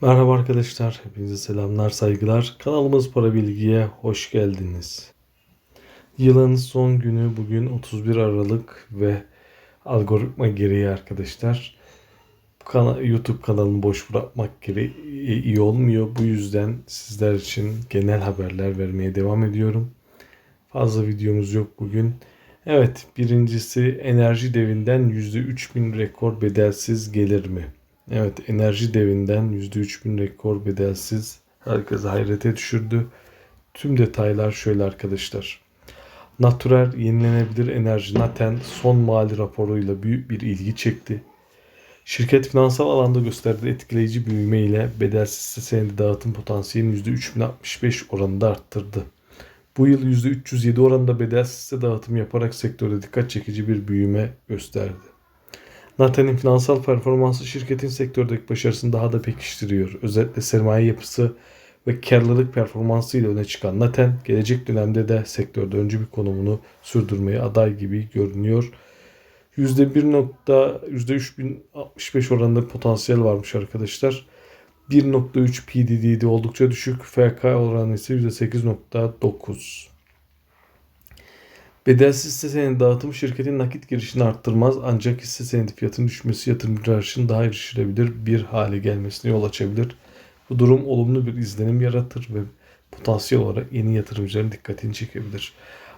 Merhaba arkadaşlar, hepinize selamlar, saygılar. Kanalımız Para Bilgi'ye hoş geldiniz. Yılın son günü bugün 31 Aralık ve algoritma gereği arkadaşlar. YouTube kanalını boş bırakmak gereği iyi olmuyor. Bu yüzden sizler için genel haberler vermeye devam ediyorum. Fazla videomuz yok bugün. Evet, birincisi enerji devinden %3000 rekor bedelsiz gelir mi? Evet, enerji devinden %3000 rekor bedelsiz herkese hayrete düşürdü. Tüm detaylar şöyle arkadaşlar. Natural yenilenebilir enerji Naten son mali raporuyla büyük bir ilgi çekti. Şirket finansal alanda gösterdiği etkileyici büyüme ile bedelsiz hisse senedi dağıtım potansiyelini %3065 oranında arttırdı. Bu yıl %307 oranında bedelsiz hisse dağıtım yaparak sektörde dikkat çekici bir büyüme gösterdi. Naten'in finansal performansı şirketin sektördeki başarısını daha da pekiştiriyor. Özellikle sermaye yapısı ve karlılık performansı ile öne çıkan Naten gelecek dönemde de sektörde öncü bir konumunu sürdürmeye aday gibi görünüyor. %1 nokta %3065 oranında potansiyel varmış arkadaşlar. 1.3 PDD'de oldukça düşük. FK oranı ise %8.9. Bedelsiz hisse senedi dağıtımı şirketin nakit girişini arttırmaz ancak hisse senedi fiyatının düşmesi yatırımcılar için daha erişilebilir bir hale gelmesine yol açabilir. Bu durum olumlu bir izlenim yaratır ve potansiyel olarak yeni yatırımcıların dikkatini çekebilir.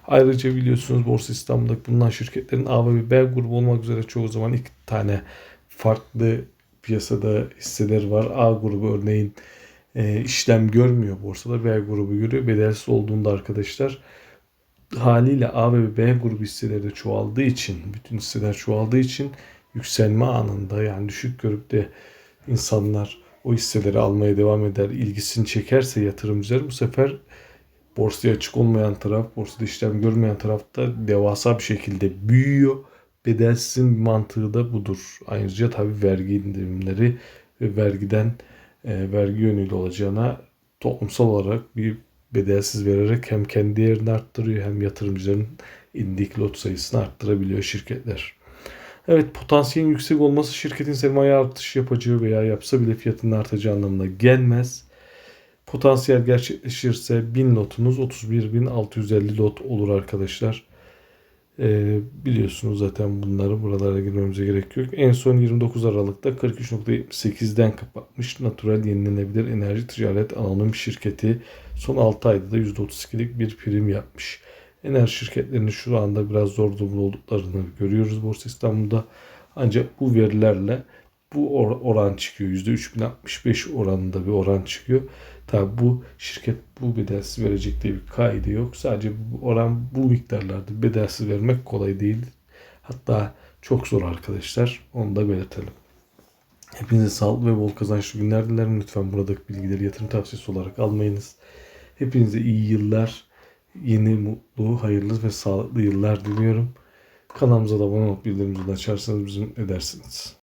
Ayrıca biliyorsunuz Borsa İstanbul'daki bulunan şirketlerin A ve B grubu olmak üzere çoğu zaman iki tane farklı piyasada hisseler var. A grubu örneğin e, işlem görmüyor borsada. B grubu görüyor. Bedelsiz olduğunda arkadaşlar haliyle A ve B grubu hisseleri de çoğaldığı için, bütün hisseler çoğaldığı için yükselme anında yani düşük görüp de insanlar o hisseleri almaya devam eder, ilgisini çekerse yatırımcılar bu sefer borsaya açık olmayan taraf, borsada işlem görmeyen tarafta devasa bir şekilde büyüyor. Bedelsizin mantığı da budur. Ayrıca tabi vergi indirimleri ve vergiden e, vergi yönüyle olacağına toplumsal olarak bir bedelsiz vererek hem kendi yerini arttırıyor hem yatırımcıların indik lot sayısını arttırabiliyor şirketler. Evet potansiyelin yüksek olması şirketin sermaye artışı yapacağı veya yapsa bile fiyatının artacağı anlamına gelmez. Potansiyel gerçekleşirse 1000 lotunuz 31.650 lot olur arkadaşlar. Ee, biliyorsunuz zaten bunları buralara girmemize gerek yok. En son 29 Aralık'ta 43.78'den kapatmış Natural Yenilenebilir Enerji Ticaret Anonim Şirketi son 6 ayda da %32'lik bir prim yapmış. Enerji şirketlerinin şu anda biraz zor durumda olduklarını görüyoruz Borsa İstanbul'da. Ancak bu verilerle bu or- oran çıkıyor. %3065 oranında bir oran çıkıyor. Tabi bu şirket bu bedelsiz verecek diye bir kaide yok. Sadece bu oran bu miktarlarda bedelsiz vermek kolay değil. Hatta çok zor arkadaşlar. Onu da belirtelim. Hepinize sağlıklı ve bol kazançlı günler dilerim. Lütfen buradaki bilgileri yatırım tavsiyesi olarak almayınız. Hepinize iyi yıllar, yeni, mutlu, hayırlı ve sağlıklı yıllar diliyorum. Kanalımıza da abone olup bildirimleri açarsanız bizim edersiniz.